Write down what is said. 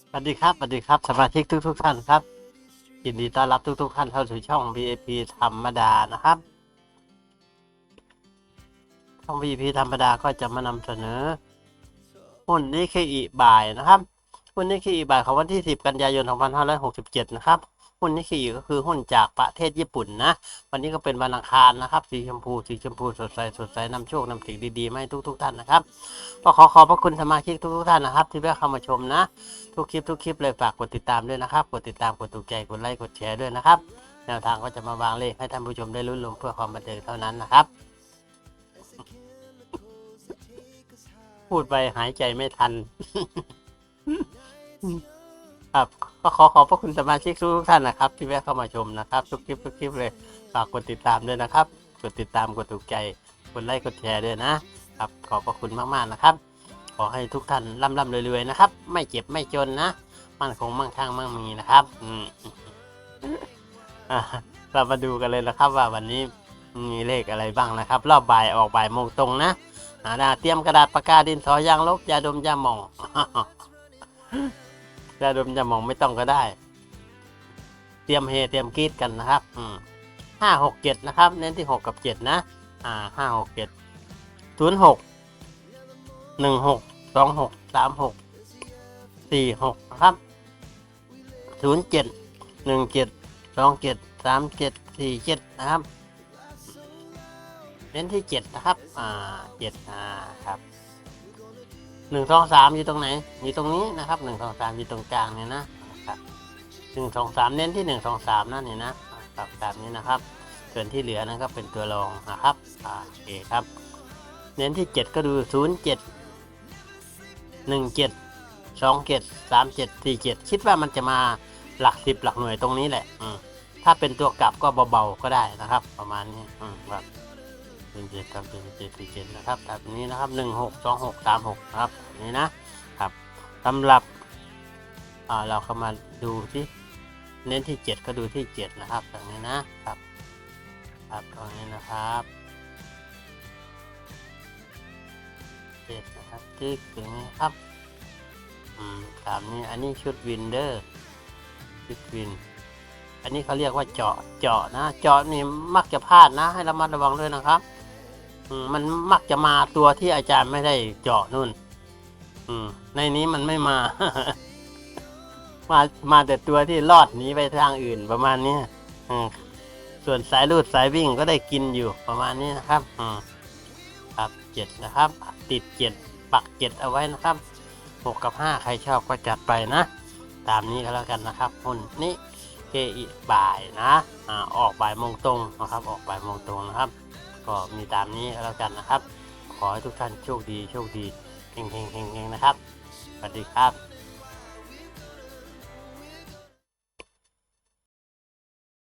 สวัสดีครับสวัสดีครับสมาชิกทุกทุกๆท่านครับยินดีต้อนรับทุกทุกๆท่านเข้าสู่ช่อง VIP ธรรมดานะครับ ช่อง VIP ธรรมดาก็จะมานำเสนอหุ้นนี้คืออีบ่ายนะครับหุ้นนี้คือีบ่ายของวันที่ 10 กันยายน 2567 นะครับ หุ้นนิเคอีก็คือหุ้นจากประเทศญี่ปุ่นนะ วันนี้ก็เป็นวันอังคารนะครับ สีชมพู สีชมพูสดใสสดใสนำโชคนำสิ่งดีๆมาให้ทุกๆท่านนะครับ ก็ขอขอบพระคุณสมาชิกทุกๆท่านนะครับ ที่แวะเข้ามาชมนะ ทุกคลิปทุกคลิปเลยฝากกดติดตามด้วยนะครับ กดติดตามกดถูกใจกดไลค์กดแชร์ด้วยนะครับ แนวทางก็จะมาวางเลขให้ท่านผู้ชมได้ลุ้นลมเพื่อความบันเทิงเท่านั้นนะครับ พูดไปหายใจไม่ทัน ครับก็ขอขอบพระคุณสมาชิกทุกท่านนะครับ ที่แวะเข้ามาชมนะครับ ทุกคลิปทุกคลิปเลยฝากกดติดตามด้วยนะครับ กดติดตามกดถูกใจกดไลค์กดแชร์ด้วยนะครับ ขอบพระคุณมากๆนะครับ ขอให้ทุกท่านร่ำร่ำรวยๆนะครับ ไม่เจ็บไม่จนนะมั่นคงมั่งคั่งมั่งมีนะครับอืมอะเรามาดูกันเลยนะครับว่าวันนี้มีเลขอะไรบ้างนะครับ รอบบ่ายออกบ่ายโมงตรงนะอ่านะเตรียมกระดาษปากกาดินสอยางลบยาดมยาหมอง ยาดมยาหมองไม่ต้องก็ได้ เตรียมเฮเตรียมกรีดกันนะครับ อืมห้าหกเจ็ดนะครับ เน้นที่หกกับเจ็ดนะ อ่าห้าหกเจ็ดศูนย์หกหนึ่งหกสองหกสามหกสี่หกนะครับศูนย์เจ็ดหนึ่งเจ็ดสองเจ็ดสามเจ็ดสี่เจ็ดนะครับ เน้นที่เจ็ดนะครับ อ่าเจ็ดอ่าครับ หนึ่งสองสามอยู่ตรงไหน อยู่ตรงนี้นะครับหนึ่งสองสามอยู่ตรงกลางเนี่ยนะครับหนึ่งสองสามเน้นที่หนึ่งสองสามนั่นเนี่ยนะครับแบบนี้นะครับ ส่วนที่เหลือนั้นก็เป็นตัวรองนะครับอ่าโอเคครับ เน้นที่เจ็ดก็ดูศูนย์เจ็ดหนึ่งเจ็ดสองเจ็ดสามเจ็ดสี่เจ็ดคิดว่ามันจะมาหลักสิบหลักหน่วยตรงนี้แหละ อืถ้าเป็นตัวกลับก็เบาๆก็ได้นะครับ ประมาณนี้ อืมแบบ หนึ่งเจ็ดสามเจ็ดเจ็ดสี่เจ็ดนะครับแบบนี้นะครับหนึ่งหกสองหกสามหกนะครับนี้นะครับสำหรับอ่าเราเข้ามาดูที่เน้นที่เจ็ดก็ดูที่เจ็ดนะครับแบบนี้นะครับครับตรงนี้นะครับเจ็ดนะครับจึ๊กอย่างนะครับอืมตามนี้อันนี้ชุดวินเดอร์ชุดวินอันนี้เขาเรียกว่าเจาะเจาะนะ เจาะนี่มักจะพลาดนะ ให้ระมัดระวังด้วยนะครับ มันมักจะมาตัวที่อาจารย์ไม่ได้เจาะนู่น อืม ในนี้มันไม่มา มามาแต่ตัวที่รอดหนีไปทางอื่นประมาณนี้อืมส่วนสายรูดสายวิ่งก็ได้กินอยู่ประมาณนี้นะครับ อืมครับเจ็ดนะครับ ติดเจ็ดปักเจ็ดเอาไว้นะครับหกกับห้าใครชอบก็จัดไปนะ ตามนี้ก็แล้วกันนะครับหุ้นนี้เกอีบ่ายนะ อ่าออกบ่ายโมงตรงนะครับ ออกบ่ายโมงตรงนะครับ ก็มีตามนี้แล้วกันนะครับ ขอให้ทุกท่านโชคดีโชคดีเฮงเฮงเฮงเฮงนะครับสวัสดีครับ